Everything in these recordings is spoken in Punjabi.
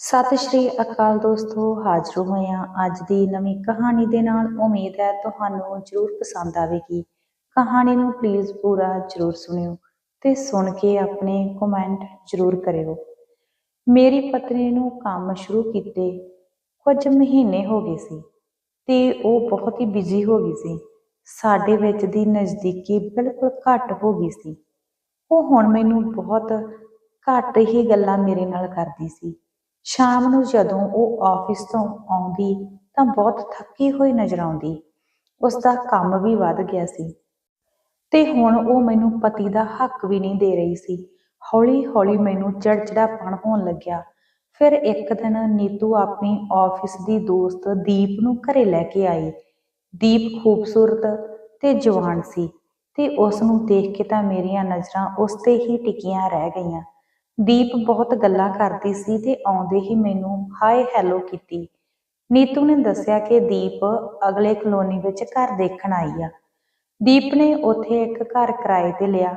ਸਤਿ ਸ਼੍ਰੀ ਅਕਾਲ ਦੋਸਤੋ, ਹਾਜ਼ਰ ਹੋਏ ਹਾਂ ਅੱਜ ਦੀ ਨਵੀਂ ਕਹਾਣੀ ਦੇ ਨਾਲ ਉਮੀਦ ਹੈ ਤੁਹਾਨੂੰ ਜ਼ਰੂਰ ਪਸੰਦ ਆਵੇਗੀ। ਕਹਾਣੀ ਨੂੰ ਪਲੀਜ਼ ਪੂਰਾ ਜ਼ਰੂਰ ਸੁਣਿਓ ਤੇ ਸੁਣ ਕੇ ਆਪਣੇ ਕਮੈਂਟ ਜ਼ਰੂਰ ਕਰਿਓ। ਮੇਰੀ ਪਤਨੀ ਨੂੰ ਕੰਮ ਸ਼ੁਰੂ ਕੀਤੇ ਕੁਝ ਮਹੀਨੇ ਹੋ ਗਏ ਸੀ ਤੇ ਉਹ ਬਹੁਤ ਹੀ ਬਿਜ਼ੀ ਹੋ ਗਈ ਸੀ। ਸਾਡੇ ਵਿੱਚ ਦੀ ਨਜ਼ਦੀਕੀ ਬਿਲਕੁਲ ਘੱਟ ਹੋ ਗਈ ਸੀ। ਉਹ ਹੁਣ ਮੈਨੂੰ ਬਹੁਤ ਘੱਟ ਹੀ ਗੱਲਾਂ ਮੇਰੇ ਨਾਲ ਕਰਦੀ ਸੀ। ਸ਼ਾਮ ਨੂੰ ਜਦੋਂ ਉਹ ਆਫਿਸ ਤੋਂ ਆਉਂਦੀ ਤਾਂ ਬਹੁਤ ਥੱਕੀ ਹੋਈ ਨਜ਼ਰ ਆਉਂਦੀ। ਉਸ ਦਾ ਕੰਮ ਵੀ ਵੱਧ ਗਿਆ ਸੀ ਤੇ ਹੁਣ ਉਹ ਮੈਨੂੰ ਪਤੀ ਦਾ ਹੱਕ ਵੀ ਨਹੀਂ ਦੇ ਰਹੀ ਸੀ। ਹੌਲੀ ਹੌਲੀ ਮੈਨੂੰ ਚੜਚੜਾਪਣ ਹੋਣ ਲੱਗਿਆ। ਫਿਰ ਇੱਕ ਦਿਨ ਨੀਤੂ ਆਪਣੀ ਆਫਿਸ ਦੀ ਦੋਸਤ ਦੀਪ ਨੂੰ ਘਰੇ ਲੈ ਕੇ ਆਈ। ਦੀਪ ਖੂਬਸੂਰਤ ਤੇ ਜਵਾਨ ਸੀ ਤੇ ਉਸ ਨੂੰ ਦੇਖ ਕੇ ਤਾਂ ਮੇਰੀਆਂ ਨਜ਼ਰਾਂ ਉਸ ਤੇ ਹੀ ਟਿਕੀਆਂ ਰਹਿ ਗਈਆਂ। ਦੀਪ ਬਹੁਤ ਗੱਲਾਂ ਕਰਦੀ ਸੀ ਤੇ ਆਉਂਦੇ ਹੀ ਮੈਨੂੰ ਹਾਏ ਹੈਲੋ ਕੀਤੀ। ਨੀਤੂ ਨੇ ਦੱਸਿਆ ਕਿ ਦੀਪ ਅਗਲੇ ਕਲੋਨੀ ਵਿੱਚ ਘਰ ਦੇਖਣ ਆਈ ਆ। ਦੀਪ ਨੇ ਉੱਥੇ ਇੱਕ ਘਰ ਕਿਰਾਏ ਤੇ ਲਿਆ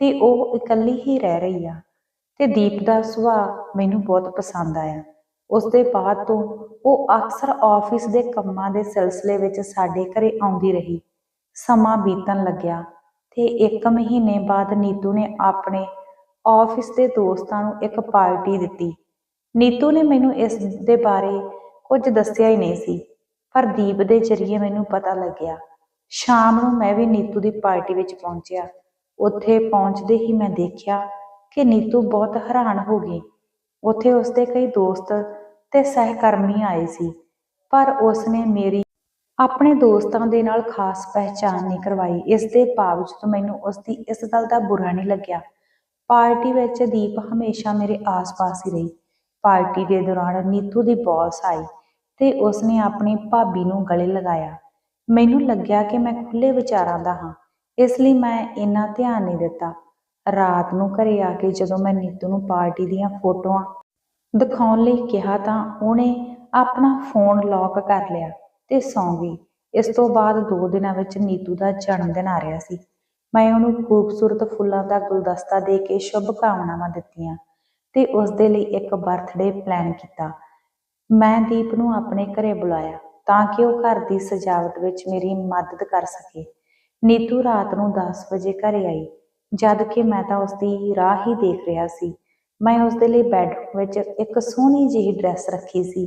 ਤੇ ਉਹ ਇਕੱਲੀ ਹੀ ਰਹਿ ਰਹੀ ਆ। ਤੇ ਦੀਪ ਦਾ ਸੁਭਾਅ ਮੈਨੂੰ ਬਹੁਤ ਪਸੰਦ ਆਇਆ। ਉਸ ਦੇ ਬਾਅਦ ਤੋਂ ਉਹ ਅਕਸਰ ਆਫਿਸ ਦੇ ਕੰਮਾਂ ਦੇ ਸਿਲਸਿਲੇ ਵਿੱਚ ਸਾਡੇ ਘਰੇ ਆਉਂਦੀ ਰਹੀ। ਸਮਾਂ ਬੀਤਣ ਲੱਗਿਆ ਤੇ ਇੱਕ ਮਹੀਨੇ ਬਾਅਦ ਨੀਤੂ ਨੇ ਆਪਣੇ ਆਫਿਸ ਦੇ ਦੋਸਤਾਂ ਨੂੰ ਇੱਕ ਪਾਰਟੀ ਦਿੱਤੀ। ਨੀਤੂ ਨੇ ਮੈਨੂੰ ਇਸ ਦੇ ਬਾਰੇ ਕੁਝ ਦੱਸਿਆ ਹੀ ਨਹੀਂ ਸੀ, ਪਰ ਦੀਪ ਦੇ ਜ਼ਰੀਏ ਮੈਨੂੰ ਪਤਾ ਲੱਗਿਆ। ਸ਼ਾਮ ਨੂੰ ਮੈਂ ਵੀ ਨੀਤੂ ਦੀ ਪਾਰਟੀ ਵਿੱਚ ਪਹੁੰਚਿਆ। ਉੱਥੇ ਪਹੁੰਚਦੇ ਹੀ ਮੈਂ ਦੇਖਿਆ ਕਿ ਨੀਤੂ ਬਹੁਤ ਹੈਰਾਨ ਹੋ ਗਈ। ਉੱਥੇ ਉਸਦੇ ਕਈ ਦੋਸਤ ਤੇ ਸਹਿਕਰਮੀ ਆਏ ਸੀ, ਪਰ ਉਸਨੇ ਮੇਰੀ ਆਪਣੇ ਦੋਸਤਾਂ ਦੇ ਨਾਲ ਖਾਸ ਪਹਿਚਾਨ ਨਹੀਂ ਕਰਵਾਈ। ਇਸ ਦੇ ਬਾਵਜੂਦ ਮੈਨੂੰ ਉਸਦੀ ਇਸ ਗੱਲ ਦਾ ਬੁਰਾ ਨਹੀਂ ਲੱਗਿਆ। ਪਾਰਟੀ ਵਿੱਚ ਦੀਪ ਹਮੇਸ਼ਾ ਮੇਰੇ ਆਸ-ਪਾਸ ਹੀ ਰਹੀ। ਪਾਰਟੀ ਦੇ ਦੌਰਾਨ ਨੀਤੂ ਦੀ ਬੌਸ ਆਈ ਤੇ ਉਸਨੇ ਆਪਣੀ ਭਾਬੀ ਨੂੰ ਗਲੇ ਲਗਾਇਆ। ਮੈਨੂੰ ਲੱਗਿਆ ਕਿ ਮੈਂ ਖੁੱਲੇ ਵਿਚਾਰਾਂ ਦਾ ਹਾਂ, ਇਸ ਲਈ ਮੈਂ ਇੰਨਾ ਧਿਆਨ ਨਹੀਂ ਦਿੱਤਾ। ਰਾਤ ਨੂੰ ਘਰੇ ਆ ਕੇ ਜਦੋਂ ਮੈਂ ਨੀਤੂ ਨੂੰ ਪਾਰਟੀ ਦੀਆਂ ਫੋਟੋਆਂ ਦਿਖਾਉਣ ਲਈ ਕਿਹਾ ਤਾਂ ਉਹਨੇ ਆਪਣਾ ਫੋਨ ਲੌਕ ਕਰ ਲਿਆ ਤੇ ਸੌਂ ਗਈ। ਇਸ ਤੋਂ ਬਾਅਦ ਦੋ ਦਿਨਾਂ ਵਿੱਚ ਨੀਤੂ ਦਾ ਜਨਮ ਦਿਨ ਆ ਰਿਹਾ ਸੀ। ਮੈਂ ਉਹਨੂੰ ਖੂਬਸੂਰਤ ਫੁੱਲਾਂ ਦਾ ਗੁਲਦਸਤਾ ਦੇ ਕੇ ਸ਼ੁਭ ਕਾਮਨਾਵਾਂ ਦਿੱਤੀਆਂ ਤੇ ਉਸ ਦੇ ਲਈ ਇੱਕ ਬਰਥਡੇ ਪਲਾਨ ਕੀਤਾ। ਮੈਂ ਦੀਪ ਨੂੰ ਆਪਣੇ ਘਰੇ ਬੁਲਾਇਆ ਤਾਂ ਕਿ ਉਹ ਘਰ ਦੀ ਸਜਾਵਟ ਵਿੱਚ ਮੇਰੀ ਮਦਦ ਕਰ ਸਕੇ। ਨੀਤੂ ਰਾਤ ਨੂੰ 10 ਵਜੇ ਘਰੇ ਆਈ। ਜਦ ਕਿ ਮੈਂ ਤਾਂ ਉਸ ਦੀ ਰਾਹ ਹੀ ਦੇਖ ਰਿਹਾ ਸੀ। ਮੈਂ ਉਸ ਦੇ ਲਈ ਬੈੱਡਰੂਮ ਵਿੱਚ ਇੱਕ ਸੋਹਣੀ ਜਿਹੀ ਡਰੈਸ ਰੱਖੀ ਸੀ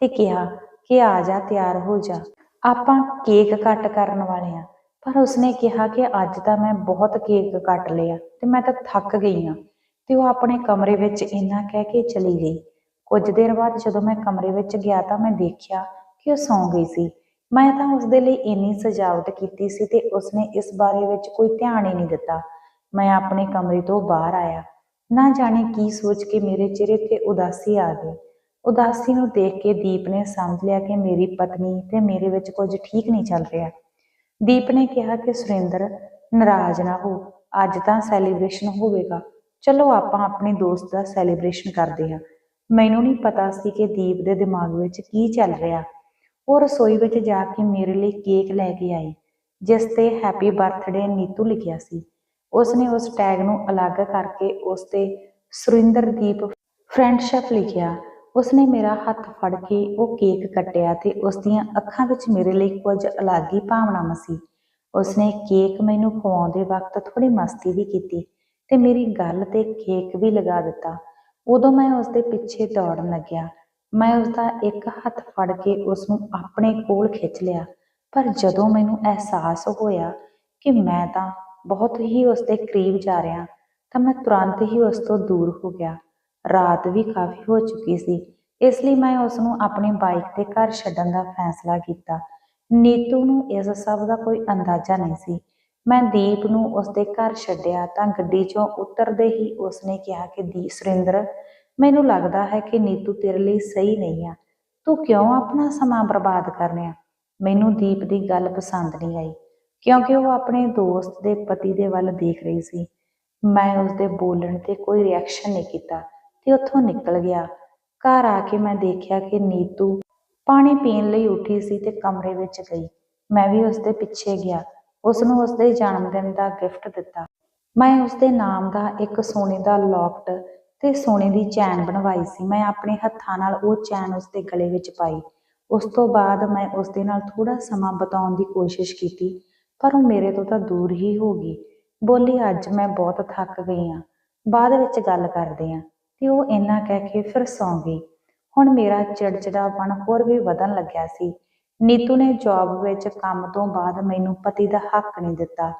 ਤੇ ਕਿਹਾ ਕਿ ਆ ਜਾ, ਤਿਆਰ ਹੋ ਜਾ। ਆਪਾਂ ਕੇਕ ਕੱਟ ਕਰਨ ਵਾਲੇ ਆ ਪਰ ਉਸਨੇ ਕਿਹਾ ਕਿ ਅੱਜ ਤਾਂ ਮੈਂ ਬਹੁਤ ਕੇਕ ਕੱਟ ਲਿਆ ਤੇ ਮੈਂ ਤਾਂ ਥੱਕ ਗਈ ਹਾਂ ਤੇ ਉਹ ਆਪਣੇ ਕਮਰੇ ਵਿੱਚ ਇੰਨਾ ਕਹਿ ਕੇ ਚਲੀ ਗਈ। ਕੁਝ ਦੇਰ ਬਾਅਦ ਜਦੋਂ ਮੈਂ ਕਮਰੇ ਵਿੱਚ ਗਿਆ ਤਾਂ ਮੈਂ ਦੇਖਿਆ ਕਿ ਉਹ ਸੌਂ ਗਈ ਸੀ। ਮੈਂ ਤਾਂ ਉਸ ਦੇ ਲਈ ਇੰਨੀ ਸਜਾਵਟ ਕੀਤੀ ਸੀ ਤੇ ਉਸਨੇ ਇਸ ਬਾਰੇ ਵਿੱਚ ਕੋਈ ਧਿਆਨ ਹੀ ਨਹੀਂ ਦਿੱਤਾ। ਮੈਂ ਆਪਣੇ ਕਮਰੇ ਤੋਂ ਬਾਹਰ ਆਇਆ। ਨਾ ਜਾਣੇ ਕੀ ਸੋਚ ਕੇ ਮੇਰੇ ਚਿਹਰੇ ਤੇ ਉਦਾਸੀ ਆ ਗਈ। ਉਦਾਸੀ ਨੂੰ ਦੇਖ ਕੇ ਦੀਪ ਨੇ ਸਮਝ ਲਿਆ ਕਿ ਮੇਰੀ ਪਤਨੀ ਤੇ ਮੇਰੇ ਵਿੱਚ ਕੁਝ ਠੀਕ ਨਹੀਂ ਚੱਲ ਰਿਹਾ। ਦੀਪ ਨੇ ਕਿਹਾ ਕਿ ਸੁਰਿੰਦਰ ਨਾਰਾਜ਼ ਨਾ ਹੋ। ਅੱਜ ਤਾਂ ਸੈਲੀਬ੍ਰੇਸ਼ਨ ਹੋਵੇਗਾ। ਚਲੋ ਆਪਾਂ ਆਪਣੇ ਦੋਸਤ ਦਾ ਸੈਲੀਬ੍ਰੇਸ਼ਨ ਕਰਦੇ ਹਾਂ। ਮੈਨੂੰ ਨਹੀਂ ਪਤਾ ਸੀ ਕਿ ਦੀਪ ਦੇ ਦਿਮਾਗ ਵਿੱਚ ਕੀ ਚੱਲ ਰਿਹਾ। ਉਹ ਰਸੋਈ ਵਿੱਚ ਜਾ ਕੇ ਮੇਰੇ ਲਈ ਕੇਕ ਲੈ ਕੇ ਆਈ, ਜਿਸ ਤੇ ਹੈਪੀ ਬਰਥਡੇ ਨੀਤੂ ਲਿਖਿਆ ਸੀ। ਉਸਨੇ ਉਸ ਟੈਗ ਨੂੰ ਅਲੱਗ ਕਰਕੇ ਉਸ ਤੇ ਸੁਰਿੰਦਰਦੀਪ ਫਰੈਂਡਸ਼ਿਪ ਲਿਖਿਆ। ਉਸਨੇ ਮੇਰਾ ਹੱਥ ਫੜ ਕੇ ਉਹ ਕੇਕ ਕੱਟਿਆ ਤੇ ਉਸ ਦੀਆਂ ਅੱਖਾਂ ਵਿੱਚ ਮੇਰੇ ਲਈ ਕੁਝ ਅਲੱਗ ਹੀ ਭਾਵਨਾਵਾਂ ਸੀ ਉਸਨੇ ਕੇਕ ਮੈਨੂੰ ਖਵਾਉਂਦੇ ਵਕਤ ਥੋੜੀ ਮਸਤੀ ਵੀ ਕੀਤੀ ਤੇ ਮੇਰੀ ਗੱਲ ਤੇ ਕੇਕ ਵੀ ਲਗਾ ਦਿੱਤਾ। ਉਦੋਂ ਮੈਂ ਉਸ ਦੇ ਪਿੱਛੇ ਦੌੜਨ ਲੱਗਿਆ। ਮੈਂ ਉਸ ਦਾ ਇੱਕ ਹੱਥ ਫੜ ਕੇ ਉਸ ਨੂੰ ਆਪਣੇ ਕੋਲ ਖਿੱਚ ਲਿਆ। ਪਰ ਜਦੋਂ ਮੈਨੂੰ ਅਹਿਸਾਸ ਹੋਇਆ ਕਿ ਮੈਂ ਤਾਂ ਬਹੁਤ ਹੀ ਉਸ ਦੇ ਕਰੀਬ ਜਾ ਰਿਹਾ ਤਾਂ ਮੈਂ ਤੁਰੰਤ ਹੀ ਉਸ ਤੋਂ ਦੂਰ ਹੋ ਗਿਆ। ਰਾਤ ਵੀ ਕਾਫੀ ਹੋ ਚੁੱਕੀ ਸੀ। ਇਸ ਲਈ ਮੈਂ ਉਸ ਨੂੰ ਆਪਣੀ ਬਾਈਕ ਤੇ ਘਰ ਛੱਡਣ ਦਾ ਫੈਸਲਾ ਕੀਤਾ। ਨੀਤੂ ਨੂੰ ਇਸ ਸਭ ਦਾ ਕੋਈ ਅੰਦਾਜ਼ਾ ਨਹੀਂ ਸੀ। ਮੈਂ ਦੀਪ ਨੂੰ ਉਸ ਦੇ ਘਰ ਛੱਡਿਆ ਤਾਂ ਗੱਡੀ 'ਚੋਂ ਉਤਰਦੇ ਹੀ ਉਸਨੇ ਕਿਹਾ ਕਿ ਦੀ ਸੁਰਿੰਦਰ, ਮੈਨੂੰ ਲੱਗਦਾ ਹੈ ਕਿ ਨੀਤੂ ਤੇਰੇ ਲਈ ਸਹੀ ਨਹੀਂ ਆ। ਤੂੰ ਕਿਉਂ ਆਪਣਾ ਸਮਾਂ ਬਰਬਾਦ ਕਰ ਰਿਹਾ? ਮੈਨੂੰ ਦੀਪ ਦੀ ਗੱਲ ਪਸੰਦ ਨਹੀਂ ਆਈ, ਕਿਉਂਕਿ ਉਹ ਆਪਣੇ ਦੋਸਤ ਦੇ ਪਤੀ ਦੇ ਵੱਲ ਦੇਖ ਰਹੀ ਸੀ। ਮੈਂ ਉਸ ਦੇ ਬੋਲਣ ਤੇ ਕੋਈ ਰਿਐਕਸ਼ਨ ਨਹੀਂ ਕੀਤਾ। ਤੇ ਉੱਥੋਂ ਨਿਕਲ ਗਿਆ। ਘਰ ਆ ਕੇ ਮੈਂ ਦੇਖਿਆ ਕਿ ਨੀਤੂ ਪਾਣੀ ਪੀਣ ਲਈ ਉੱਠੀ ਸੀ ਤੇ ਕਮਰੇ ਵਿੱਚ ਗਈ। ਮੈਂ ਵੀ ਉਸ ਦੇ ਪਿੱਛੇ ਗਿਆ। ਉਸ ਨੂੰ ਉਸ ਦੇ ਜਨਮ ਦਿਨ ਦਾ ਗਿਫਟ ਦਿੱਤਾ। ਮੈਂ ਉਸ ਦੇ ਨਾਮ ਦਾ ਇੱਕ ਸੋਨੇ ਦਾ ਲੌਕਟ ਤੇ ਸੋਨੇ ਦੀ ਚੈਨ ਬਣਵਾਈ ਸੀ। ਮੈਂ ਆਪਣੇ ਹੱਥਾਂ ਨਾਲ ਉਹ ਚੈਨ ਉਸ ਦੇ ਗਲੇ ਵਿੱਚ ਪਾਈ। ਉਸ ਤੋਂ ਬਾਅਦ ਮੈਂ ਉਸ ਦੇ ਨਾਲ ਥੋੜਾ ਸਮਾਂ ਬਿਤਾਉਣ ਦੀ ਕੋਸ਼ਿਸ਼ ਕੀਤੀ, ਪਰ ਉਹ ਮੇਰੇ ਤੋਂ ਤਾਂ ਦੂਰ ਹੀ ਹੋ ਗਈ। ਬੋਲੀ, ਅੱਜ ਮੈਂ ਬਹੁਤ ਥੱਕ ਗਈ ਹਾਂ ਬਾਅਦ ਵਿੱਚ ਗੱਲ ਕਰਦੇ ਹਾਂ ਤੇ ਉਹ ਇੰਨਾ ਕਹਿ ਕੇ ਫਿਰ ਸੌਂ ਗਈ। ਹੁਣ ਮੇਰਾ ਚਿੜਚਿੜਾਪਣ ਹੋਰ ਵੀ ਵਧਣ ਲੱਗਿਆ ਸੀ। ਨੀਤੂ ਨੇ ਜੌਬ ਵਿੱਚ ਕੰਮ ਤੋਂ ਬਾਅਦ ਮੈਨੂੰ ਪਤੀ ਦਾ ਹੱਕ ਨਹੀਂ ਦਿੱਤਾ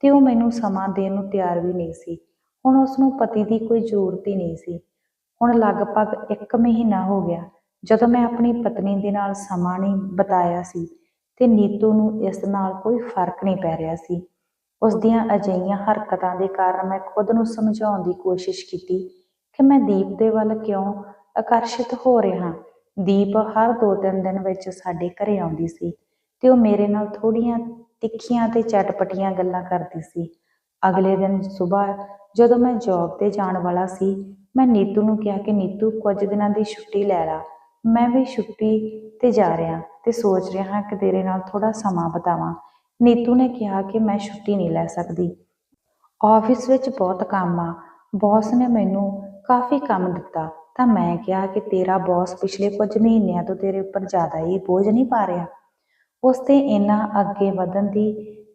ਤੇ ਉਹ ਮੈਨੂੰ ਸਮਾਂ ਦੇਣ ਨੂੰ ਤਿਆਰ ਵੀ ਨਹੀਂ ਸੀ। ਹੁਣ ਉਸ ਨੂੰ ਪਤੀ ਦੀ ਕੋਈ ਜ਼ਰੂਰਤ ਹੀ ਨਹੀਂ ਸੀ। ਹੁਣ ਲਗਭਗ 1 ਮਹੀਨਾ ਹੋ ਗਿਆ। ਜਦੋਂ ਮੈਂ ਆਪਣੀ ਪਤਨੀ ਦੇ ਨਾਲ ਸਮਾਂ ਨਹੀਂ ਬਿਤਾਇਆ ਸੀ ਤੇ ਨੀਤੂ ਨੂੰ ਇਸ ਨਾਲ ਕੋਈ ਫ਼ਰਕ ਨਹੀਂ ਪੈ ਰਿਹਾ ਸੀ। ਉਸ ਦੀਆਂ ਅਜਿਹੀਆਂ ਹਰਕਤਾਂ ਦੇ ਕਾਰਨ ਮੈਂ ਖੁਦ ਨੂੰ ਸਮਝਾਉਣ ਦੀ ਕੋਸ਼ਿਸ਼ ਕੀਤੀ ਕਿ ਮੈਂ ਦੀਪ ਦੇ ਵੱਲ ਕਿਉਂ ਆਕਰਸ਼ਿਤ ਹੋ ਰਿਹਾ? ਦੀਪ ਹਰ ਦੋ ਤਿੰਨ ਦਿਨ ਵਿੱਚ ਸਾਡੇ ਘਰੇ ਆਉਂਦੀ ਸੀ ਤੇ ਉਹ ਮੇਰੇ ਨਾਲ ਥੋੜੀਆਂ ਤਿੱਖੀਆਂ ਤੇ ਚਟਪਟੀਆਂ ਗੱਲਾਂ ਕਰਦੀ ਸੀ। ਅਗਲੇ ਦਿਨ ਸਵੇਰ ਜਦੋਂ ਮੈਂ ਜੌਬ ਤੇ ਜਾਣ ਵਾਲਾ ਸੀ, ਮੈਂ ਨੀਤੂ ਨੂੰ ਕਿਹਾ ਕਿ ਨੀਤੂ ਕੁਝ ਦਿਨਾਂ ਦੀ ਛੁੱਟੀ ਲੈ ਲਾ। ਮੈਂ ਵੀ ਛੁੱਟੀ ਤੇ ਜਾ ਰਿਹਾ ਤੇ ਸੋਚ ਰਿਹਾ ਹਾਂ ਕਿ ਤੇਰੇ ਨਾਲ ਥੋੜਾ ਸਮਾਂ ਬਿਤਾਵਾਂ। ਨੀਤੂ ਨੇ ਕਿਹਾ ਕਿ ਮੈਂ ਛੁੱਟੀ ਨਹੀਂ ਲੈ ਸਕਦੀ। ਆਫਿਸ ਵਿੱਚ ਬਹੁਤ ਕੰਮ ਆ। ਬੌਸ ਨੇ ਮੈਨੂੰ ਕਾਫੀ ਕੰਮ ਦਿੱਤਾ। ਤਾਂ ਮੈਂ ਕਿਹਾ ਕਿ ਤੇਰਾ ਬੌਸ ਪਿਛਲੇ ਕੁਝ ਮਹੀਨਿਆਂ ਤੋਂ ਤੇਰੇ ਉੱਪਰ ਜ਼ਿਆਦਾ ਹੀ ਬੋਝ ਨਹੀਂ ਪਾ ਰਿਹਾ। ਉਸ ਤੇ ਇੰਨਾ ਅੱਗੇ ਵਧਣ ਦੀ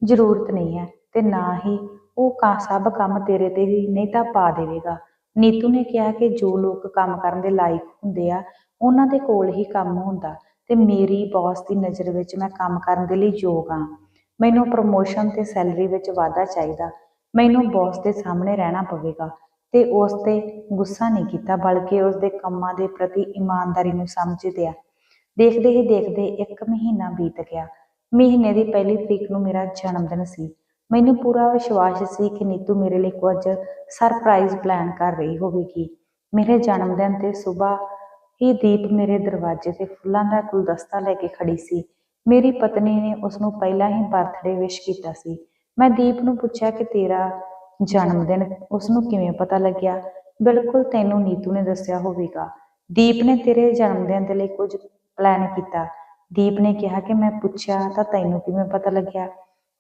ਜ਼ਰੂਰਤ ਨਹੀਂ ਹੈ ਤੇ ਨਾ ਹੀ ਉਹ ਕਾ, ਸਭ ਕੰਮ ਤੇਰੇ ਤੇ ਹੀ, ਨਹੀਂ ਤਾਂ ਪਾ ਦੇਵੇਗਾ। ਨੀਤੂ ਨੇ ਕਿਹਾ ਕਿ ਜੋ ਲੋਕ ਕੰਮ ਕਰਨ ਦੇ ਲਾਇਕ ਹੁੰਦੇ ਆ, ਉਹਨਾਂ ਦੇ ਕੋਲ ਹੀ ਕੰਮ ਹੁੰਦਾ ਤੇ ਮੇਰੀ ਬੌਸ ਦੀ ਨਜ਼ਰ ਵਿੱਚ ਮੈਂ ਕੰਮ ਕਰਨ ਦੇ ਲਈ ਯੋਗ ਹਾਂ। ਮੈਨੂੰ ਪ੍ਰਮੋਸ਼ਨ ਤੇ ਸੈਲਰੀ ਵਿੱਚ ਵਾਧਾ ਚਾਹੀਦਾ। ਮੈਨੂੰ ਬੌਸ ਦੇ ਸਾਹਮਣੇ ਰਹਿਣਾ ਪਵੇਗਾ। ਤੇ ਉਸ ਤੇ ਗੁੱਸਾ ਨਹੀਂ ਕੀਤਾ, ਬਲਕਿ ਉਸ ਦੇ ਕੰਮਾਂ ਦੇ ਪ੍ਰਤੀ ਇਮਾਨਦਾਰੀ ਨੂੰ ਸਮਝਦਿਆ ਦੇਖਦੇ ਹੀ ਦੇਖਦੇ ਇੱਕ ਮਹੀਨਾ ਬੀਤ ਗਿਆ। ਮਹੀਨੇ ਦੀ ਪਹਿਲੀ ਤਰੀਕ ਨੂੰ ਮੇਰਾ ਜਨਮ ਦਿਨ ਸੀ। ਮੈਨੂੰ ਪੂਰਾ ਵਿਸ਼ਵਾਸ ਸੀ ਕਿ ਨੀਤੂ ਮੇਰੇ ਲਈ ਕੁਝ ਸਰਪ੍ਰਾਈਜ਼ ਪਲਾਨ ਕਰ ਰਹੀ ਹੋਵੇਗੀ। ਮੇਰੇ ਜਨਮ ਦਿਨ ਤੇ ਸਵੇਰ ਹੀ ਦੀਪ ਮੇਰੇ ਦਰਵਾਜ਼ੇ ਤੇ ਫੁੱਲਾਂ ਦਾ ਗੁਲਦਸਤਾ ਲੈ ਕੇ ਖੜੀ ਸੀ। ਮੇਰੀ ਪਤਨੀ ਨੇ ਉਸ ਨੂੰ ਪਹਿਲਾਂ ਹੀ ਬਰਥਡੇ ਵਿਸ਼ ਕੀਤਾ ਸੀ। ਮੈਂ ਦੀਪ ਨੂੰ ਪੁੱਛਿਆ ਕਿ ਤੇਰਾ ਜਨਮ ਦਿਨ ਉਸ ਨੂੰ ਕਿਵੇਂ ਪਤਾ ਲੱਗਿਆ? ਬਿਲਕੁਲ ਤੈਨੂੰ ਨੀਤੂ ਨੇ ਦੱਸਿਆ ਹੋਵੇਗਾ। ਦੀਪ ਨੇ ਤੇਰੇ ਜਨਮ ਦਿਨ ਦੇ ਲਈ ਕੁਝ ਪਲਾਨ ਕੀਤਾ। ਦੀਪ ਨੇ ਕਿਹਾ ਕਿ ਮੈਂ ਪੁੱਛਿਆ ਤਾਂ ਤੈਨੂੰ ਕਿਵੇਂ ਪਤਾ ਲੱਗਿਆ?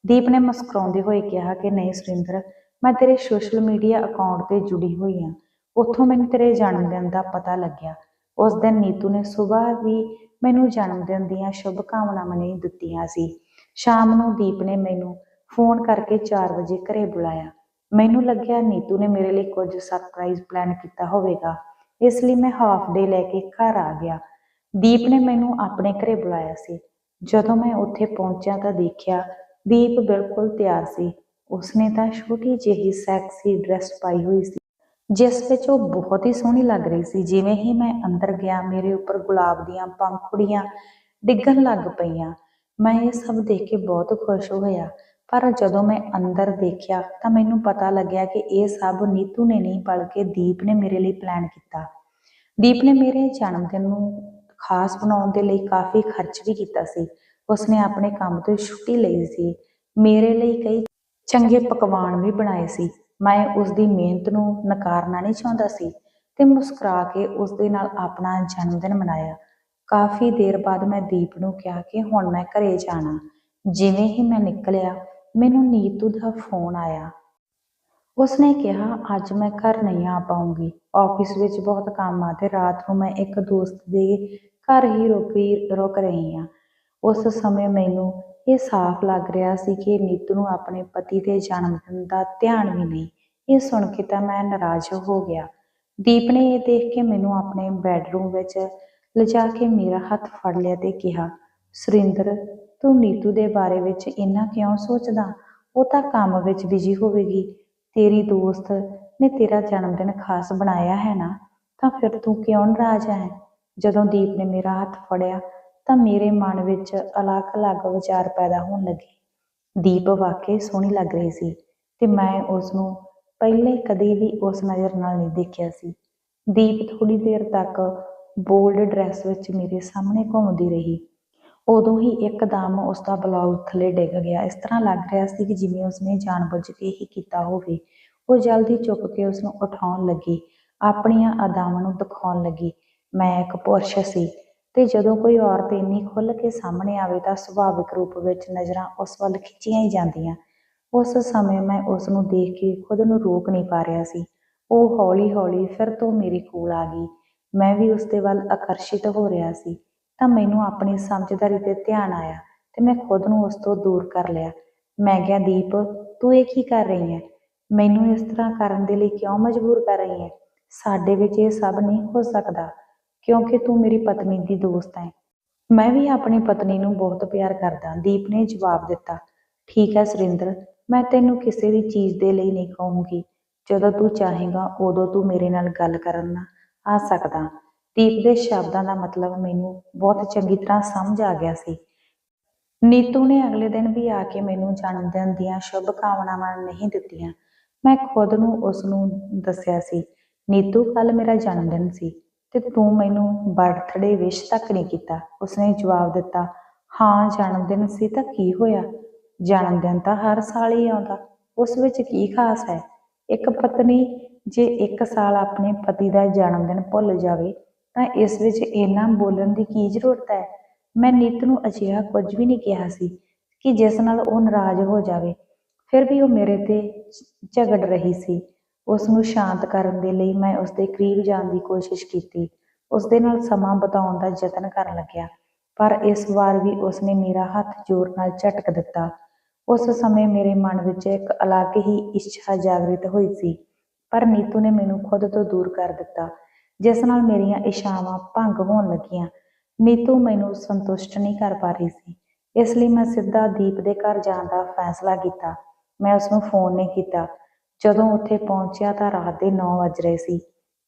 ਦੀਪ ਨੇ ਮੁਸਕਰਾਉਂਦੇ ਹੋਏ ਕਿਹਾ ਕਿ ਨਹੀਂ ਸੁਰਿੰਦਰ, ਮੈਂ ਤੇਰੇ ਸੋਸ਼ਲ ਮੀਡੀਆ ਅਕਾਊਂਟ ਤੇ ਜੁੜੀ ਹੋਈ ਹਾਂ ਉੱਥੋਂ ਮੈਨੂੰ ਤੇਰੇ ਜਨਮ ਦਿਨ ਦਾ ਪਤਾ ਲੱਗਿਆ। ਉਸ ਦਿਨ ਨੀਤੂ ਨੇ ਸਵੇਰ ਵੀ ਮੈਨੂੰ ਜਨਮ ਦਿਨ ਦੀਆਂ ਸ਼ੁਭ ਕਾਮਨਾਵਾਂ ਨਹੀਂ ਦਿੱਤੀਆਂ ਸੀ। ਸ਼ਾਮ ਨੂੰ ਦੀਪ ਨੇ ਮੈਨੂੰ ਫੋਨ ਕਰਕੇ 4 ਵਜੇ ਘਰੇ ਬੁਲਾਇਆ। ਮੈਨੂੰ ਲੱਗਿਆ ਨੀਤੂ ਨੇ ਮੇਰੇ ਲਈ ਕੁਝ ਸਰਪ੍ਰਾਈਜ਼ ਪਲਾਨ ਕੀਤਾ ਹੋਵੇਗਾ। ਇਸ ਲਈ ਮੈਂ ਹਾਫ ਡੇ ਲੈ ਕੇ ਘਰ ਆ ਗਿਆ। ਦੀਪ ਨੇ ਮੈਨੂੰ ਆਪਣੇ ਘਰੇ ਬੁਲਾਇਆ ਸੀ। ਜਦੋਂ ਮੈਂ ਉੱਥੇ ਪਹੁੰਚਿਆ ਤਾਂ ਦੇਖਿਆ ਦੀਪ ਬਿਲਕੁਲ ਤਿਆਰ ਸੀ। ਉਸਨੇ ਤਾਂ ਛੋਟੀ ਜਿਹੀ ਸੈਕਸੀ ਡਰੈਸ ਪਾਈ ਹੋਈ ਸੀ, ਜਿਸ ਵਿੱਚ ਉਹ ਬਹੁਤ ਹੀ ਸੋਹਣੀ ਲੱਗ ਰਹੀ ਸੀ। ਜਿਵੇਂ ਹੀ ਮੈਂ ਅੰਦਰ ਗਿਆ, ਮੇਰੇ ਉੱਪਰ ਗੁਲਾਬ ਦੀਆਂ ਪੰਖੁੜੀਆਂ ਡਿੱਗਣ ਲੱਗ ਪਈਆਂ। ਮੈਂ ਇਹ ਸਭ ਦੇਖ ਕੇ ਬਹੁਤ ਖੁਸ਼ ਹੋਇਆ। ਪਰ ਜਦੋਂ ਮੈਂ ਅੰਦਰ ਦੇਖਿਆ ਤਾਂ ਮੈਨੂੰ ਪਤਾ ਲੱਗਿਆ ਕਿ ਇਹ ਸਭ ਨੀਤੂ ਨੇ ਨਹੀਂ, ਬਲਕਿ ਦੀਪ ਨੇ ਮੇਰੇ ਲਈ ਪਲਾਨ ਕੀਤਾ। ਦੀਪ ਨੇ ਮੇਰੇ ਜਨਮ ਦਿਨ ਨੂੰ ਖਾਸ ਬਣਾਉਣ ਦੇ ਲਈ ਕਾਫੀ ਖਰਚ ਵੀ ਕੀਤਾ ਸੀ। ਉਸਨੇ ਆਪਣੇ ਕੰਮ ਤੋਂ ਛੁੱਟੀ ਲਈ ਸੀ। ਮੇਰੇ ਲਈ ਕਈ ਚੰਗੇ ਪਕਵਾਨ ਵੀ ਬਣਾਏ ਸੀ। ਮੈਂ ਉਸ ਦੀ ਮਿਹਨਤ ਨੂੰ ਨਕਾਰਨਾ ਨਹੀਂ ਚਾਹੁੰਦਾ ਸੀ ਤੇ ਮੁਸਕਰਾ ਕੇ ਉਸ ਦੇ ਨਾਲ ਆਪਣਾ ਜਨਮ ਦਿਨ ਮਨਾਇਆ। ਕਾਫੀ ਦੇਰ ਬਾਅਦ ਮੈਂ ਦੀਪ ਨੂੰ ਕਿਹਾ ਕਿ ਹੁਣ ਮੈਂ ਘਰੇ ਜਾਣਾ। ਜਿਵੇਂ ਹੀ ਮੈਂ ਨਿਕਲਿਆ ਮੈਨੂੰ ਨੀਤੂ ਦਾ ਫੋਨ ਆਇਆ। ਉਸਨੇ ਕਿਹਾ, ਅੱਜ ਮੈਂ ਘਰ ਨਹੀਂ ਆ ਪਾਉਂਗੀ। ਆਫਿਸ ਵਿੱਚ ਬਹੁਤ ਕੰਮ ਆ ਤੇ ਰਾਤ ਨੂੰ ਮੈਂ ਇੱਕ ਦੋਸਤ ਦੇ ਘਰ ਹੀ ਰੁਕੀ, ਰੁਕ ਰਹੀ ਹਾਂ। ਉਸ ਸਮੇਂ ਮੈਨੂੰ ਇਹ ਸਾਫ਼ ਲੱਗ ਰਿਹਾ ਸੀ ਕਿ ਨੀਤੂ ਨੂੰ ਆਪਣੇ ਪਤੀ ਦੇ ਜਨਮ ਦਿਨ ਦਾ ਧਿਆਨ ਵੀ ਨਹੀਂ। ਇਹ ਸੁਣ ਕੇ ਤਾਂ ਮੈਂ ਨਾਰਾਜ਼ ਹੋ ਗਿਆ। ਦੀਪ ਨੇ ਇਹ ਦੇਖ ਕੇ ਮੈਨੂੰ ਆਪਣੇ ਬੈੱਡਰੂਮ ਵਿੱਚ ਲਿਜਾ ਕੇ ਮੇਰਾ ਹੱਥ ਫੜ ਲਿਆ ਤੇ ਕਿਹਾ, ਸੁਰਿੰਦਰ ਤੂੰ ਨੀਤੂ ਦੇ ਬਾਰੇ ਵਿੱਚ ਇੰਨਾ ਕਿਉਂ ਸੋਚਦਾ? ਉਹ ਤਾਂ ਕੰਮ ਵਿੱਚ ਬਿਜ਼ੀ ਹੋਵੇਗੀ। ਤੇਰੀ ਦੋਸਤ ਨੇ ਤੇਰਾ ਜਨਮ ਦਿਨ ਖਾਸ ਬਣਾਇਆ ਹੈ ਨਾ? ਤਾਂ ਫਿਰ ਤੂੰ ਕਿਉਂ ਨਾਰਾਜ਼ ਹੈ? ਜਦੋਂ ਦੀਪ ਨੇ ਮੇਰਾ ਹੱਥ ਫੜਿਆ, ਤਾਂ ਮੇਰੇ ਮਨ ਵਿੱਚ ਅਲੱਗ-ਅਲੱਗ ਵਿਚਾਰ ਪੈਦਾ ਹੋਣ ਲੱਗੇ। ਦੀਪ ਵਾਕਈ ਸੋਹਣੀ ਲੱਗ ਰਹੀ ਸੀ ਤੇ ਮੈਂ ਉਸ ਨੂੰ ਪਹਿਲੇ ਕਦੇ ਵੀ ਉਸ ਨਜ਼ਰ ਨਾਲ ਨਹੀਂ ਦੇਖਿਆ ਸੀ। ਦੀਪ ਥੋੜੀ ਦੇਰ ਤੱਕ ਬੋਲਡ ਡਰੈਸ ਵਿੱਚ ਮੇਰੇ ਸਾਹਮਣੇ ਘੁੰਮਦੀ ਰਹੀ। ਉਦੋਂ ਹੀ ਇੱਕਦਮ ਉਸ ਦਾ ਬਲਾਊਜ਼ ਥੱਲੇ ਡਿੱਗ ਗਿਆ। ਇਸ ਤਰ੍ਹਾਂ ਲੱਗ ਰਿਹਾ ਸੀ ਕਿ ਜਿਵੇਂ ਉਸਨੇ ਜਾਣਬੁੱਝ ਕੇ ਹੀ ਕੀਤਾ ਹੋਵੇ। ਉਹ ਜਲਦੀ ਚੁੱਕ ਕੇ ਉਸ ਨੂੰ ਉਠਾਉਣ ਲੱਗੀ। ਆਪਣੀਆਂ ਅਦਾਵਾਂ ਨੂੰ ਦਿਖਾਉਣ ਲੱਗੀ। ਮੈਂ ਇੱਕ ਪੁਰਸ਼ ਸੀ ਤੇ ਜਦੋਂ ਕੋਈ ਔਰਤ ਇੰਨੀ ਖੁੱਲ ਕੇ ਸਾਹਮਣੇ ਆਵੇ ਤਾਂ ਸੁਭਾਵਿਕ ਰੂਪ ਵਿੱਚ ਨਜ਼ਰਾਂ ਉਸ ਵੱਲ ਖਿੱਚੀਆਂ ਹੀ ਜਾਂਦੀਆਂ। ਉਸ ਸਮੇਂ ਮੈਂ ਉਸ ਨੂੰ ਦੇਖ ਕੇ ਖੁਦ ਨੂੰ ਰੋਕ ਨਹੀਂ ਪਾ ਰਿਹਾ ਸੀ। ਉਹ ਹੌਲੀ-ਹੌਲੀ ਫਿਰ ਤੋਂ ਮੇਰੇ ਕੋਲ ਆ ਗਈ। ਮੈਂ ਵੀ ਉਸ ਦੇ ਵੱਲ ਆਕਰਸ਼ਿਤ ਹੋ ਰਿਹਾ ਸੀ। ਤਾਂ ਮੈਨੂੰ ਆਪਣੀ ਸਮਝਦਾਰੀ ਤੇ ਧਿਆਨ ਆਇਆ ਤੇ ਮੈਂ ਖੁਦ ਨੂੰ ਉਸ ਤੋਂ ਦੂਰ ਕਰ ਲਿਆ। ਮੈਂ ਕਿਹਾ, ਦੀਪ, ਤੂੰ ਇਹ ਕੀ ਕਰ ਰਹੀ ਹੈ? ਮੈਨੂੰ ਇਸ ਤਰ੍ਹਾਂ ਕਰਨ ਦੇ ਲਈ ਕਿਉਂ ਮਜਬੂਰ ਕਰ ਰਹੀ ਹੈ? ਸਾਡੇ ਵਿੱਚ ਇਹ ਸਭ ਨਹੀਂ ਹੋ ਸਕਦਾ, ਕਿਉਂਕਿ ਤੂੰ ਮੇਰੀ ਪਤਨੀ ਦੀ ਦੋਸਤ ਹੈ। ਮੈਂ ਵੀ ਆਪਣੀ ਪਤਨੀ ਨੂੰ ਬਹੁਤ ਪਿਆਰ ਕਰਦਾ। ਦੀਪ ਨੇ ਜਵਾਬ ਦਿੱਤਾ, ਠੀਕ ਹੈ ਸੁਰਿੰਦਰ, ਮੈਂ ਤੈਨੂੰ ਕਿਸੇ ਵੀ ਚੀਜ਼ ਦੇ ਲਈ ਨਹੀਂ ਕਹੂੰਗੀ। ਜਦੋਂ ਤੂੰ ਚਾਹੇਗਾ, ਉਦੋਂ ਤੂੰ ਮੇਰੇ ਨਾਲ ਗੱਲ ਕਰਨ ਆ ਸਕਦਾ। ਦੀਪ ਦੇ ਸ਼ਬਦਾਂ ਦਾ ਮਤਲਬ ਮੈਨੂੰ ਬਹੁਤ ਚੰਗੀ ਤਰ੍ਹਾਂ ਸਮਝ ਆ ਗਿਆ ਸੀ। ਨੀਤੂ ਨੇ ਅਗਲੇ ਦਿਨ ਵੀ ਆ ਕੇ ਮੈਨੂੰ ਜਨਮ ਦਿਨ ਦੀਆਂ ਸ਼ੁਭ ਕਾਮਨਾਵਾਂ ਨਹੀਂ ਦਿੱਤੀਆਂ। ਮੈਂ ਖੁਦ ਨੂੰ ਉਸ ਨੂੰ ਦੱਸਿਆ ਸੀ, ਨੀਤੂ ਕੱਲ ਮੇਰਾ ਜਨਮ ਦਿਨ ਸੀ ਤੇ ਤੂੰ ਮੈਨੂੰ ਬਰਥਡੇ ਵਿਸ਼ ਤੱਕ ਨਹੀਂ ਕੀਤਾ। ਉਸਨੇ ਜਵਾਬ ਦਿੱਤਾ, ਹਾਂ ਜਨਮ ਦਿਨ ਸੀ ਤਾਂ ਕੀ ਹੋਇਆ? ਜਨਮ ਦਿਨ ਤਾਂ ਹਰ ਸਾਲ ਹੀ ਆਉਂਦਾ। ਉਸ ਵਿੱਚ ਕੀ ਖਾਸ ਹੈ? ਇੱਕ ਪਤਨੀ ਜੇ ਇੱਕ ਸਾਲ ਆਪਣੇ ਪਤੀ ਦਾ ਜਨਮ ਦਿਨ ਭੁੱਲ ਜਾਵੇ ਤਾਂ ਇਸ ਵਿੱਚ ਇੰਨਾ ਬੋਲਣ ਦੀ ਕੀ ਜ਼ਰੂਰਤ ਹੈ? ਮੈਂ ਨੀਤ ਨੂੰ ਅਜਿਹਾ ਕੁਝ ਵੀ ਨਹੀਂ ਕਿਹਾ ਸੀ ਕਿ ਜਿਸ ਨਾਲ ਉਹ ਨਾਰਾਜ਼ ਹੋ ਜਾਵੇ। ਫਿਰ ਵੀ ਉਹ ਮੇਰੇ ਤੇ ਝਗੜ ਰਹੀ ਸੀ। ਉਸ ਨੂੰ ਸ਼ਾਂਤ ਕਰਨ ਦੇ ਲਈ ਮੈਂ ਉਸ ਦੇ ਕਰੀਬ ਜਾਣ ਦੀ ਕੋਸ਼ਿਸ਼ ਕੀਤੀ। ਉਸ ਦੇ ਨਾਲ ਸਮਾਂ ਬਿਤਾਉਣ ਦਾ ਯਤਨ ਕਰਨ ਲੱਗਿਆ, ਪਰ ਇਸ ਵਾਰ ਵੀ ਉਸ ਨੇ ਮੇਰਾ ਹੱਥ ਜ਼ੋਰ ਨਾਲ ਝਟਕ ਦਿੱਤਾ। ਉਸ ਸਮੇਂ ਮੇਰੇ ਮਨ ਵਿੱਚ ਇੱਕ ਅਲੱਗ ਹੀ ਇੱਛਾ ਜਾਗਰਿਤ ਹੋਈ ਸੀ, ਪਰ ਨੀਤੂ ਨੇ ਮੈਨੂੰ ਖੁਦ ਤੋਂ ਦੂਰ ਕਰ ਦਿੱਤਾ। ਜਿਸ ਨਾਲ ਮੇਰੀਆਂ ਇੱਛਾਵਾਂ ਭੰਗ ਹੋਣ ਲੱਗੀਆਂ। ਨੀਤੂ ਮੈਨੂੰ ਸੰਤੁਸ਼ਟ ਨਹੀਂ ਕਰ ਪਾ ਰਹੀ ਸੀ। ਇਸ ਲਈ ਮੈਂ ਸਿੱਧਾ ਦੀਪ ਦੇ ਘਰ ਜਾਣ ਦਾ ਫੈਸਲਾ ਕੀਤਾ। ਮੈਂ ਉਸ ਨੂੰ ਫੋਨ ਨਹੀਂ ਕੀਤਾ। ਜਦੋਂ ਉੱਥੇ ਪਹੁੰਚਿਆ ਤਾਂ ਰਾਤ ਦੇ 9 ਵਜ ਰਹੇ ਸੀ।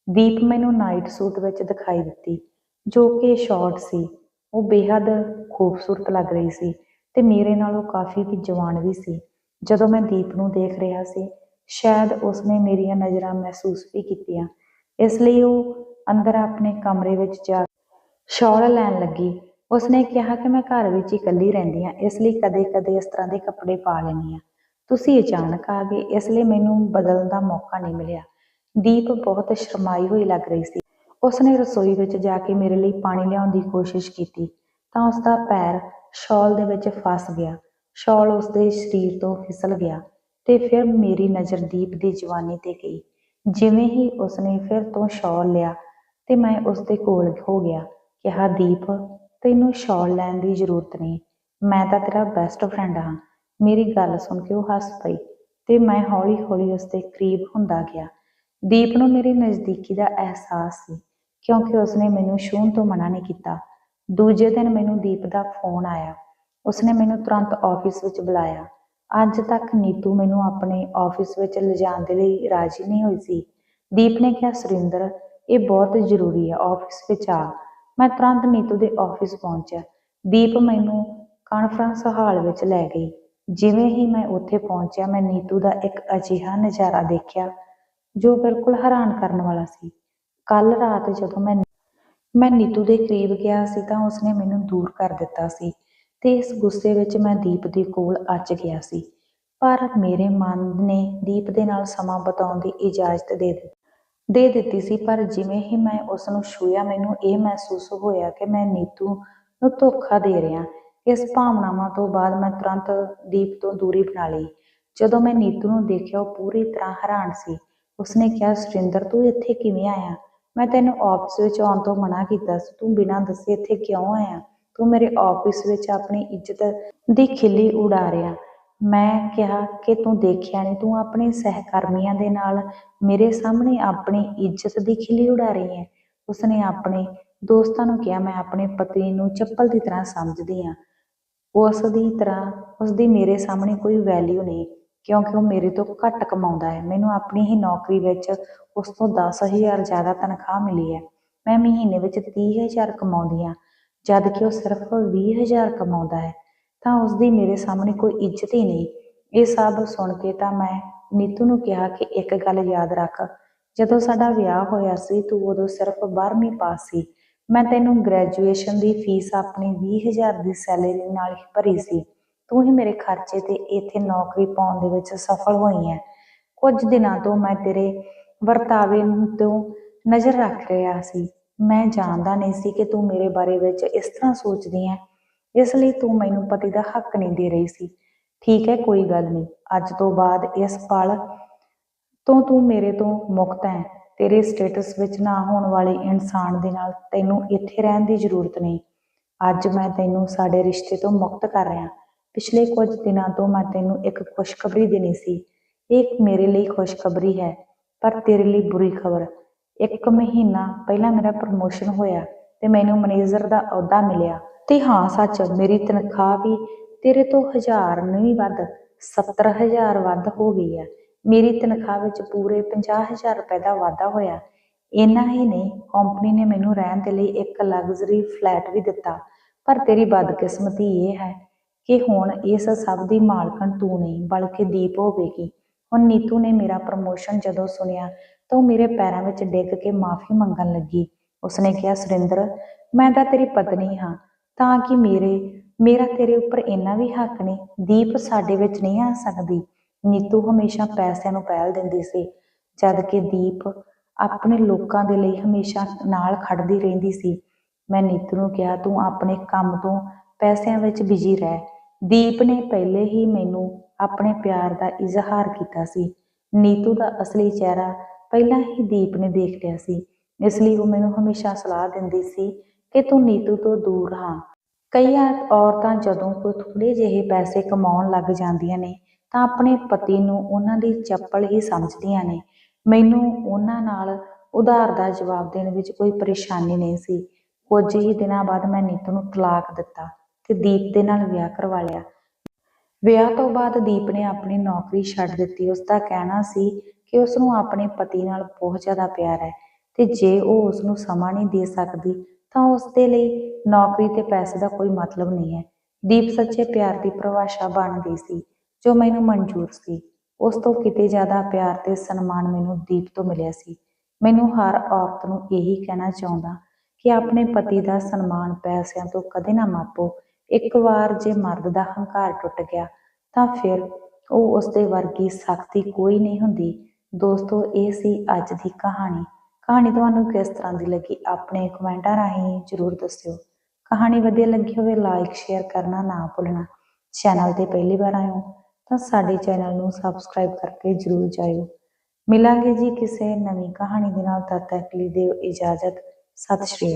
ਦੀਪ ਮੈਨੂੰ ਨਾਈਟ ਸੂਟ ਵਿੱਚ ਦਿਖਾਈ ਦਿੱਤੀ, ਜੋ ਕਿ ਸ਼ਾਰਟ ਸੀ। ਉਹ ਬੇहद ਖੂਬਸੂਰਤ ਲੱਗ ਰਹੀ ਸੀ ਤੇ ਮੇਰੇ ਨਾਲੋਂ ਕਾਫੀ ਵੀ ਜਵਾਨ ਵੀ ਸੀ। ਜਦੋਂ ਮੈਂ ਦੀਪ ਨੂੰ ਦੇਖ ਰਿਹਾ ਸੀ, ਸ਼ਾਇਦ ਉਸਨੇ ਮੇਰੀਆਂ ਨਜ਼ਰਾਂ ਮਹਿਸੂਸ ਵੀ ਕੀਤੀਆਂ। ਇਸ ਲਈ ਉਹ ਅੰਦਰ ਆਪਣੇ ਕਮਰੇ ਵਿੱਚ ਜਾ ਸ਼ਾਲ ਲੈਣ ਲੱਗੀ। ਉਸਨੇ ਕਿਹਾ ਕਿ ਮੈਂ ਘਰ ਵਿੱਚ ਹੀ ਇਕੱਲੀ ਰਹਿੰਦੀ ਹਾਂ, ਇਸ ਲਈ ਕਦੇ-ਕਦੇ ਇਸ ਤਰ੍ਹਾਂ ਦੇ ਕੱਪੜੇ ਪਾ ਲੈਂਦੀ ਹਾਂ। ਤੁਸੀਂ ਅਚਾਨਕ ਆ ਗਏ, ਇਸ ਲਈ ਮੈਨੂੰ ਬਦਲਣ ਦਾ ਮੌਕਾ ਨਹੀਂ ਮਿਲਿਆ। ਦੀਪ ਬਹੁਤ ਸ਼ਰਮਾਈ ਹੋਈ ਲੱਗ ਰਹੀ ਸੀ। ਉਸਨੇ ਰਸੋਈ ਵਿੱਚ ਜਾ ਕੇ ਮੇਰੇ ਲਈ ਪਾਣੀ ਲਿਆਉਣ ਦੀ ਕੋਸ਼ਿਸ਼ ਕੀਤੀ, ਤਾਂ ਉਸ ਦਾ ਪੈਰ ਸ਼ਾਲ ਦੇ ਵਿੱਚ ਫਸ ਗਿਆ। ਸ਼ਾਲ ਉਸ ਦੇ ਸਰੀਰ ਤੋਂ ਫਿਸਲ ਗਿਆ ਤੇ ਫਿਰ ਮੇਰੀ ਨਜ਼ਰ ਦੀਪ ਦੀ ਜਵਾਨੀ ਤੇ ਗਈ। ਜਿਵੇਂ ਹੀ ਉਸਨੇ ਫਿਰ ਤੋਂ ਸ਼ਾਲ ਲਿਆ ਤੇ ਮੈਂ ਉਸਦੇ ਕੋਲ ਹੋ ਗਿਆ, ਕਿਹਾ, ਦੀਪ, ਤੈਨੂੰ ਸ਼ਾਲ ਲੈਣ ਦੀ ਜ਼ਰੂਰਤ ਨਹੀਂ। ਮੈਂ ਤਾਂ ਤੇਰਾ ਬੈਸਟ ਫਰੈਂਡ ਹਾਂ। ਮੇਰੀ ਗੱਲ ਸੁਣ ਕੇ ਉਹ ਹੱਸ ਪਈ ਤੇ ਮੈਂ ਹੌਲੀ-ਹੌਲੀ ਉਸਦੇ ਕਰੀਬ ਹੁੰਦਾ ਗਿਆ। ਦੀਪ ਨੂੰ ਮੇਰੀ ਨਜ਼ਦੀਕੀ ਦਾ ਅਹਿਸਾਸ ਸੀ, ਕਿਉਂਕਿ ਉਸਨੇ ਮੈਨੂੰ ਛੂਹਣ ਤੋਂ ਮਨਾ ਨਹੀਂ ਕੀਤਾ। ਦੂਜੇ ਦਿਨ ਮੈਨੂੰ ਦੀਪ ਦਾ ਫੋਨ ਆਇਆ। ਉਸਨੇ ਮੈਨੂੰ ਤੁਰੰਤ ਆਫਿਸ ਵਿੱਚ ਬੁਲਾਇਆ। ਅੱਜ ਤੱਕ ਨੀਤੂ ਮੈਨੂੰ ਆਪਣੇ ਆਫਿਸ ਵਿੱਚ ਲਿਜਾਣ ਦੇ ਲਈ ਰਾਜੀ ਨਹੀਂ ਹੋਈ ਸੀ। ਦੀਪ ਨੇ ਕਿਹਾ, ਸੁਰਿੰਦਰ, ਇਹ ਬਹੁਤ ਜ਼ਰੂਰੀ ਹੈ ਆਫਿਸ ਵਿੱਚ ਆ। ਮੈਂ ਤੁਰੰਤ ਨੀਤੂ ਦੇ ਆਫਿਸ ਪਹੁੰਚਿਆ। ਦੀਪ ਮੈਨੂੰ ਕਾਨਫਰੰਸ ਹਾਲ ਵਿੱਚ ਲੈ ਗਈ। ਜਿਵੇਂ ਹੀ ਮੈਂ ਉੱਥੇ ਪਹੁੰਚਿਆ, ਮੈਂ ਨੀਤੂ ਦਾ ਇੱਕ ਅਜਿਹਾ ਨਜ਼ਾਰਾ ਦੇਖਿਆ, ਜੋ ਬਿਲਕੁਲ ਹੈਰਾਨ ਕਰਨ ਵਾਲਾ ਸੀ। ਕੱਲ ਰਾਤ ਜਦੋਂ ਮੈਂ ਮੈਂ ਨੀਤੂ ਦੇ ਕਰੀਬ ਗਿਆ ਸੀ ਤਾਂ ਉਸਨੇ ਮੈਨੂੰ ਦੂਰ ਕਰ ਦਿੱਤਾ ਸੀ। ਤੇ ਇਸ ਗੁੱਸੇ ਵਿੱਚ ਮੈਂ ਦੀਪ ਦੇ ਕੋਲ ਅੱਜ ਗਿਆ ਸੀ। ਪਰ ਮੇਰੇ ਮਨ ਨੇ ਦੀਪ ਦੇ ਨਾਲ ਸਮਾਂ ਬਿਤਾਉਣ ਦੀ ਇਜਾਜ਼ਤ ਦੇ ਦਿੱਤੀ। ਦੇ ਦਿੱਤੀ ਸੀ, ਪਰ ਜਿਵੇਂ ਹੀ ਮੈਂ ਉਸ ਨੂੰ ਛੂਹਿਆ, ਮੈਨੂੰ ਇਹ ਮਹਿਸੂਸ ਹੋਇਆ ਕਿ ਮੈਂ ਨੀਤੂ ਨੂੰ ਧੋਖਾ ਦੇ ਰਿਹਾ। ਇਸ ਭਾਵਨਾਵਾਂ ਤੋਂ ਬਾਅਦ ਮੈਂ ਤੁਰੰਤ ਦੀਪ ਤੋਂ ਦੂਰੀ ਬਣਾ ਲਈ। ਜਦੋਂ ਮੈਂ ਨੀਤੂ ਨੂੰ ਦੇਖਿਆ, ਉਹ ਪੂਰੀ ਤਰ੍ਹਾਂ ਹੈਰਾਨ ਸੀ। ਉਸਨੇ ਕਿਹਾ ਸੁਰਿੰਦਰ ਤੂੰ ਇੱਥੇ ਕਿਵੇਂ ਆਇਆ? ਮੈਂ ਤੈਨੂੰ ਆਫਿਸ ਵਿੱਚ ਆਉਣ ਤੋਂ ਮਨਾ ਕੀਤਾ ਸੀ। ਤੂੰ ਬਿਨਾਂ ਦੱਸੇ ਇੱਥੇ ਕਿਉਂ ਆਇਆ? ਤੂੰ ਮੇਰੇ ਆਫਿਸ ਵਿੱਚ ਆਪਣੀ ਇੱਜ਼ਤ ਦੀ ਖਿੱਲੀ ਉਡਾ ਰਿਹਾ ਮੈਂ ਕਿਹਾ ਕਿ ਤੂੰ ਦੇਖਿਆ ਨਹੀਂ ਤੂੰ ਆਪਣੇ ਸਹਿਕਰਮੀਆਂ ਦੇ ਨਾਲ ਮੇਰੇ ਸਾਹਮਣੇ ਆਪਣੀ ਇੱਜ਼ਤ ਦੀ ਖਿੱਲੀ ਉਡਾ ਰਹੀ ਹੈ ਉਸਨੇ ਆਪਣੇ ਦੋਸਤਾਂ ਨੂੰ ਕਿਹਾ, ਮੈਂ ਆਪਣੇ ਪਤੀ ਨੂੰ ਚੱਪਲ ਦੀ ਤਰ੍ਹਾਂ ਸਮਝਦੀ ਹਾਂ ਉਸ ਦੀ ਤਰ੍ਹਾਂ ਉਸ ਦੀ ਮੇਰੇ ਸਾਹਮਣੇ ਕੋਈ ਵੈਲਿਊ ਨਹੀਂ, ਕਿਉਂਕਿ ਉਹ ਮੇਰੇ ਤੋਂ ਘੱਟ ਕਮਾਉਂਦਾ ਹੈ। ਮੈਨੂੰ ਆਪਣੀ ਹੀ ਨੌਕਰੀ ਵਿੱਚ ਉਸ ਤੋਂ 10000 ਜ਼ਿਆਦਾ ਤਨਖਾਹ ਮਿਲੀ ਹੈ। ਮੈਂ ਮਹੀਨੇ ਵਿੱਚ 30000 ਕਮਾਉਂਦੀ ਹਾਂ ਜਦ ਕਿ ਉਹ ਸਿਰਫ 20000 ਕਮਾਉਂਦਾ ਹੈ, ਤਾਂ ਉਸ ਦੀ ਮੇਰੇ ਸਾਹਮਣੇ ਕੋਈ ਇੱਜ਼ਤ ਹੀ ਨਹੀਂ। ਇਹ ਸਭ ਸੁਣ ਕੇ ਤਾਂ ਮੈਂ ਨੀਤੂ ਨੂੰ ਕਿਹਾ ਕਿ ਇੱਕ ਗੱਲ ਯਾਦ ਰੱਖ, ਜਦੋਂ ਸਾਡਾ ਵਿਆਹ ਹੋਇਆ ਸੀ, ਤੂੰ ਉਦੋਂ ਸਿਰਫ 12ਵੀਂ ਪਾਸ ਸੀ। ਮੈਂ ਤੈਨੂੰ ਗ੍ਰੈਜੂਏਸ਼ਨ ਦੀ ਫੀਸ ਆਪਣੀ 20000 ਦੀ ਸੈਲਰੀ ਨਾਲ ਹੀ ਭਰੀ ਸੀ। ਤੂੰ ਹੀ ਮੇਰੇ ਖਰਚੇ ਤੇ ਇੱਥੇ ਨੌਕਰੀ ਪਾਉਣ ਦੇ ਵਿੱਚ ਸਫਲ ਹੋਈ ਹੈ। ਕੁਝ ਦਿਨਾਂ ਤੋਂ ਮੈਂ ਤੇਰੇ ਵਰਤਾਵੇ ਨੂੰ ਤੋਂ ਨਜ਼ਰ ਰੱਖ ਰਿਹਾ ਸੀ। ਮੈਂ ਜਾਣਦਾ ਨਹੀਂ ਸੀ ਕਿ ਤੂੰ ਮੇਰੇ ਬਾਰੇ ਵਿੱਚ ਇਸ ਤਰ੍ਹਾਂ ਸੋਚਦੀ ਹੈ। ਇਸ ਲਈ ਤੂੰ ਮੈਨੂੰ ਪਤੀ ਦਾ ਹੱਕ ਨਹੀਂ ਦੇ ਰਹੀ ਸੀ। ਠੀਕ ਹੈ, ਕੋਈ ਗੱਲ ਨਹੀਂ। ਅੱਜ ਤੋਂ ਬਾਅਦ ਇਸ ਪਲ ਤੋਂ ਤੂੰ ਮੇਰੇ ਤੋਂ ਮੁਕਤ ਹੈ। ਤੇਰੇ ਸਟੇਟਸ ਵਿੱਚ ਨਾ ਹੋਣ ਵਾਲੇ ਇਨਸਾਨ ਦੇ ਨਾਲ ਤੈਨੂੰ ਇੱਥੇ ਰਹਿਣ ਦੀ ਜ਼ਰੂਰਤ ਨਹੀਂ। ਅੱਜ ਮੈਂ ਤੈਨੂੰ ਸਾਡੇ ਰਿਸ਼ਤੇ ਤੋਂ ਮੁਕਤ ਕਰ ਰਿਹਾ। ਪਿਛਲੇ ਕੁਝ ਦਿਨਾਂ ਤੋਂ ਮੈਂ ਤੈਨੂੰ ਇੱਕ ਖੁਸ਼ਖਬਰੀ ਦੇਣੀ ਸੀ। ਇਹ ਮੇਰੇ ਲਈ ਖੁਸ਼ਖਬਰੀ ਹੈ, ਪਰ ਤੇਰੇ ਲਈ ਬੁਰੀ ਖਬਰ। ਇੱਕ ਮਹੀਨਾ ਪਹਿਲਾਂ ਮੇਰਾ ਪ੍ਰਮੋਸ਼ਨ ਹੋਇਆ ਤੇ ਮੈਨੂੰ ਮੈਨੇਜਰ ਦਾ ਅਹੁਦਾ ਮਿਲਿਆ ਤੇ ਹਾਂ, ਸੱਚ ਮੇਰੀ ਤਨਖਾਹ ਵੀ ਤੇਰੇ ਤੋਂ ਹਜ਼ਾਰ ਨਹੀਂ ਵੱਧ 70000 ਵੱਧ ਹੋ ਗਈ ਹੈ ਮੇਰੀ ਤਨਖਾਹ ਵਿੱਚ ਪੂਰੇ 50000 ਰੁਪਏ ਦਾ ਵਾਧਾ ਹੋਇਆ। ਇੰਨਾ ਹੀ ਨਹੀਂ ਕੰਪਨੀ ਨੇ ਮੈਨੂੰ ਰਹਿਣ ਦੇ ਲਈ ਇੱਕ ਲਗਜ਼ਰੀ ਫਲੈਟ ਵੀ ਦਿੱਤਾ। ਪਰ ਤੇਰੀ ਬਦਕਿਸਮਤੀ ਇਹ ਹੈ ਕਿ ਹੁਣ ਇਸ ਸਭ ਦੀ ਮਾਲਕਣ ਤੂੰ ਨਹੀਂ, ਬਲਕਿ ਦੀਪ ਹੋਵੇਗੀ। ਹੁਣ ਨੀਤੂ ਨੇ ਮੇਰਾ ਪ੍ਰਮੋਸ਼ਨ ਜਦੋਂ ਸੁਣਿਆ ਤਾਂ ਉਹ ਮੇਰੇ ਪੈਰਾਂ ਵਿੱਚ ਡਿੱਗ ਕੇ ਮਾਫੀ ਮੰਗਣ ਲੱਗੀ। ਉਸਨੇ ਕਿਹਾ, ਸੁਰਿੰਦਰ, ਮੈਂ ਤਾਂ ਤੇਰੀ ਪਤਨੀ ਹਾਂ, ਤਾਂ ਕਿ ਮੇਰੇ, ਮੇਰਾ ਤੇਰੇ ਉੱਪਰ ਇੰਨਾ ਵੀ ਹੱਕ ਨਹੀਂ, ਦੀਪ ਸਾਡੇ ਵਿੱਚ ਨਹੀਂ ਆ ਸਕਦੀ। ਨੀਤੂ ਹਮੇਸ਼ਾ ਪੈਸਿਆਂ ਨੂੰ ਪਹਿਲ ਦਿੰਦੀ ਸੀ, ਜਦ ਕਿ ਦੀਪ ਆਪਣੇ ਲੋਕਾਂ ਦੇ ਲਈ ਹਮੇਸ਼ਾ ਨਾਲ ਖੜਦੀ ਰਹਿੰਦੀ ਸੀ। ਮੈਂ ਨੀਤੂ ਨੂੰ ਕਿਹਾ, ਤੂੰ ਆਪਣੇ ਕੰਮ ਤੋਂ ਪੈਸਿਆਂ ਵਿੱਚ ਬਿਜ਼ੀ ਰਹਿ। ਦੀਪ ਨੇ ਪਹਿਲੇ ਹੀ ਮੈਨੂੰ ਆਪਣੇ ਪਿਆਰ ਦਾ ਇਜ਼ਹਾਰ ਕੀਤਾ ਸੀ। ਨੀਤੂ ਦਾ ਅਸਲੀ ਚਿਹਰਾ ਪਹਿਲਾਂ ਹੀ ਦੀਪ ਨੇ ਦੇਖ ਲਿਆ ਸੀ, ਇਸ ਲਈ ਉਹ ਮੈਨੂੰ ਹਮੇਸ਼ਾ ਸਲਾਹ ਦਿੰਦੀ ਸੀ ਕਿ ਤੂੰ ਨੀਤੂ ਤੋਂ ਦੂਰ ਹਾਂ ਕਈ ਔਰਤਾਂ ਜਦੋਂ ਕੋਈ ਥੋੜੇ ਜਿਹੇ ਪੈਸੇ ਕਮਾਉਣ ਲੱਗ ਜਾਂਦੀਆਂ ਨੇ, ਤਾਂ ਆਪਣੇ ਪਤੀ ਨੂੰ ਉਹਨਾਂ ਦੀ ਚੱਪਲ ਹੀ ਸਮਝਦੀਆਂ ਨੇ। ਮੈਨੂੰ ਉਹਨਾਂ ਨਾਲ ਉਧਾਰ ਦਾ ਜਵਾਬ ਦੇਣ ਵਿੱਚ ਕੋਈ ਪਰੇਸ਼ਾਨੀ ਨਹੀਂ ਸੀ। ਕੁਝ ਹੀ ਦਿਨਾਂ ਬਾਅਦ ਮੈਂ ਨੀਤੂ ਨੂੰ ਤਲਾਕ ਦਿੱਤਾ ਤੇ ਦੀਪ ਦੇ ਨਾਲ ਵਿਆਹ ਕਰਵਾ ਲਿਆ। ਵਿਆਹ ਤੋਂ ਬਾਅਦ ਦੀਪ ਨੇ ਆਪਣੀ ਨੌਕਰੀ ਛੱਡ ਦਿੱਤੀ। ਉਸ ਦਾ ਕਹਿਣਾ ਸੀ ਕਿ ਉਸ ਨੂੰ ਆਪਣੇ ਪਤੀ ਨਾਲ ਬਹੁਤ ਜ਼ਿਆਦਾ ਪਿਆਰ ਹੈ ਤੇ ਜੇ ਉਹ ਉਸ ਨੂੰ ਸਮਾਂ ਨਹੀਂ ਦੇ ਸਕਦੀ, ਤਾਂ ਉਸ ਦੇ ਲਈ ਨੌਕਰੀ ਤੇ ਪੈਸੇ ਦਾ ਕੋਈ ਮਤਲਬ ਨਹੀਂ ਹੈ। ਦੀਪ ਸੱਚੇ ਪਿਆਰ ਦੀ ਪਰਿਭਾਸ਼ਾ ਬਣ ਗਈ ਸੀ, ਜੋ ਮੈਨੂੰ ਮਨਜ਼ੂਰ ਸੀ। ਉਸ ਤੋਂ ਕਿਤੇ ਜ਼ਿਆਦਾ ਪਿਆਰ ਤੇ ਸਨਮਾਨ ਮੈਨੂੰ ਦੀਪ ਤੋਂ ਮਿਲਿਆ ਸੀ। ਮੈਨੂੰ ਹਰ ਔਰਤ ਨੂੰ ਇਹੀ ਕਹਿਣਾ ਚਾਹੁੰਦਾ ਕਿ ਆਪਣੇ ਪਤੀ ਦਾ ਸਨਮਾਨ ਪੈਸਿਆਂ ਤੋਂ ਕਦੇ ਨਾ ਮਾਪੋ। ਇੱਕ ਵਾਰ ਜੇ ਮਰਦ ਦਾ ਹੰਕਾਰ ਟੁੱਟ ਗਿਆ, ਤਾਂ ਫਿਰ ਉਹ ਉਸ ਦੇ ਵਰਗੀ ਸਖਤੀ ਕੋਈ ਨਹੀਂ ਹੁੰਦੀ। ਦੋਸਤੋ, ਇਹ ਸੀ ਅੱਜ ਦੀ ਕਹਾਣੀ। ਕਹਾਣੀ ਤੁਹਾਨੂੰ ਕਿਸ ਤਰ੍ਹਾਂ ਦੀ ਲੱਗੀ, ਆਪਣੇ ਕਮੈਂਟਾਂ ਰਾਹੀਂ ਜਰੂਰ ਦੱਸਿਓ। ਕਹਾਣੀ ਵਧੀਆ ਲੱਗੀ ਹੋਵੇ ਲਾਈਕ ਸ਼ੇਅਰ ਕਰਨਾ ਨਾ ਭੁੱਲਣਾ। ਚੈਨਲ ਤੇ ਪਹਿਲੀ ਵਾਰ ਆਇਓ ਤਾਂ ਸਾਡੇ ਚੈਨਲ ਨੂੰ ਸਬਸਕ੍ਰਾਈਬ ਕਰਕੇ ਜਰੂਰ ਜਾਇਓ। ਮਿਲਾਂਗੇ ਜੀ ਕਿਸੇ ਨਵੀਂ ਕਹਾਣੀ ਦੇ ਨਾਲ, ਤਦ ਤੱਕ ਲਈ ਦਿਓ ਇਜਾਜ਼ਤ। ਸਤਿ ਸ਼੍ਰੀ ਅਕਾਲ।